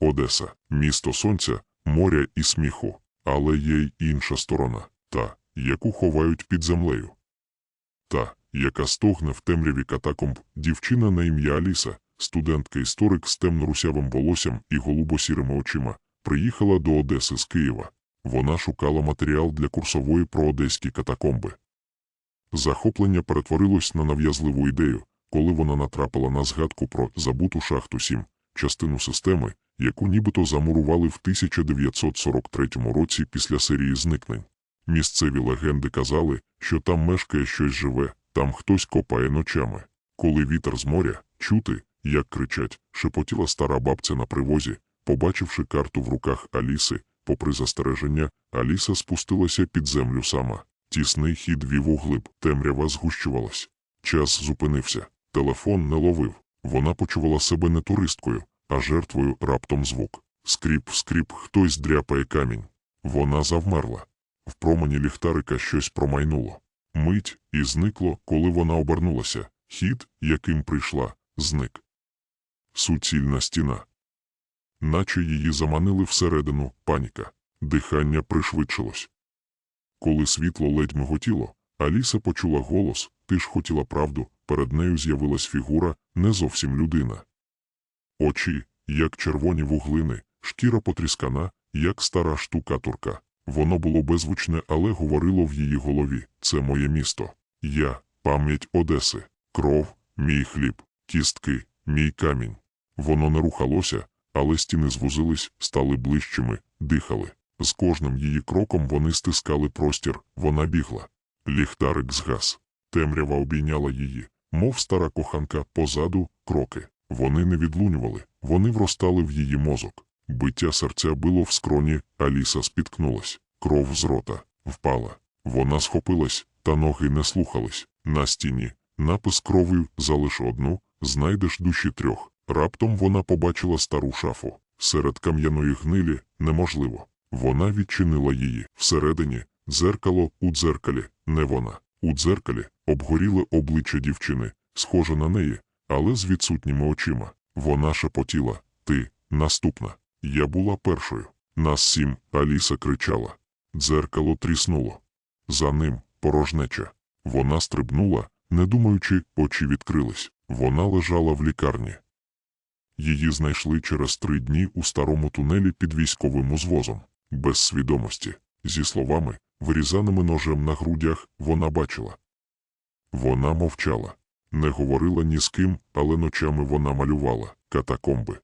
Одеса, місто сонця, моря і сміху, але є й інша сторона, та, яку ховають під землею. Та, яка стогне в темряві катакомб, дівчина на ім'я Аліса, студентка-історик з темно-русявим волоссям і голубо-сірими очима, приїхала до Одеси з Києва. Вона шукала матеріал для курсової про одеські катакомби. Захоплення перетворилось на нав'язливу ідею, коли вона натрапила на згадку про забуту шахту 7, частину системи, яку нібито замурували в 1943 році після серії зникнень. Місцеві легенди казали, що там мешкає щось живе, там хтось копає ночами. Коли вітер з моря, чути, як кричать, шепотіла стара бабця на привозі, побачивши карту в руках Аліси, попри застереження, Аліса спустилася під землю сама. Тісний хід вів углиб, темрява згущувалась. Час зупинився. Телефон не ловив. Вона почувала себе не туристкою, а жертвою раптом звук. Скріп, скріп, хтось дряпає камінь. Вона завмерла. В промені ліхтарика щось промайнуло. Мить і зникло, коли вона обернулася. Хід, яким прийшла, зник. Суцільна стіна. Наче її заманили всередину паніка. Дихання пришвидшилось. Коли світло ледь миготіло, Аліса почула голос, ти ж хотіла правду, перед нею з'явилась фігура, не зовсім людина. Очі, як червоні вуглини, шкіра потріскана, як стара штукатурка. Воно було беззвучне, але говорило в її голові це моє місто. Я, пам'ять Одеси, кров, мій хліб, кістки, мій камінь. Воно не рухалося, але стіни звузились, стали ближчими, дихали. З кожним її кроком вони стискали простір, вона бігла. Ліхтарик згас. Темрява обійняла її, мов стара коханка, позаду кроки. Вони не відлунювали, вони вростали в її мозок. Биття серця било в скроні, Аліса спіткнулась. Кров з рота впала. Вона схопилась, та ноги не слухались. На стіні напис кров'ю залиш одну, знайдеш душі трьох. Раптом вона побачила стару шафу. Серед кам'яної гнилі неможливо. Вона відчинила її. Всередині дзеркало у дзеркалі, не вона. У дзеркалі обгоріле обличчя дівчини, схоже на неї, але з відсутніми очима. Вона шепотіла Ти, наступна. Я була першою. Нас сім, Аліса кричала. Дзеркало тріснуло. За ним порожнеча. Вона стрибнула, не думаючи, очі відкрились. Вона лежала в лікарні. Її знайшли через три дні у старому тунелі під військовим узвозом, без свідомості. Зі словами, вирізаними ножем на грудях, вона бачила. Вона мовчала, не говорила ні з ким, але ночами вона малювала катакомби.